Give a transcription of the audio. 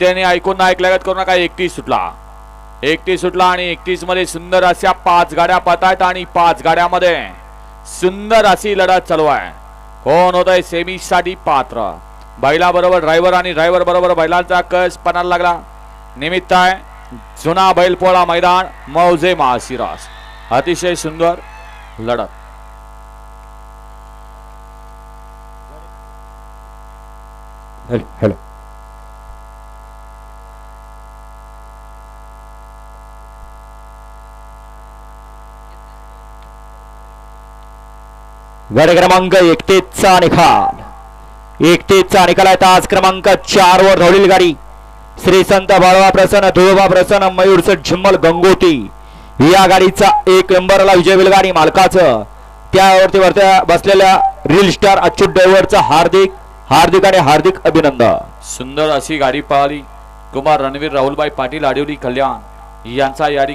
त्याने ऐकून ना ऐकल्यागत करू नका एकतीस सुटला. एकतीस सुटला आणि एकतीसमध्ये सुंदर अशा पाच गाड्या पाहत आणि पाच गाड्यामध्ये सुंदर अशी लढत चालू आहे. कोण होत आहे सेमी साठी पात्र? बैला बरोबर ड्रायव्हर आणि ड्रायव्हर बरोबर बैलांचा कस पणाला लागला? निमित्त आहे जुना बैलपोळा मैदान मौजे महाशिरास अतिशय सुंदर लढत. हॅलो. गड क्रमांक एकतीसचा निकाल. एकतीसचा निकाल आहे. तास क्रमांक चार वर धावलेली गाडी. श्री संत बाळवा प्रसन्न धुळबा प्रसन्न मयूरच झिम्मल गंगोती. या गाडीचा एक नंबरला विजय बैलगाडी मालकाचं. त्यावरती वरत्या बसलेल्या रील स्टार अच्युत ड्रायव्हरचं हार्दिक हार्दिक आणि हार्दिक अभिनंदन. सुंदर अशी गाडी पळाली कुमार रणवीर राहुलबाई पाटील आडिवली कल्याण यांचा यारी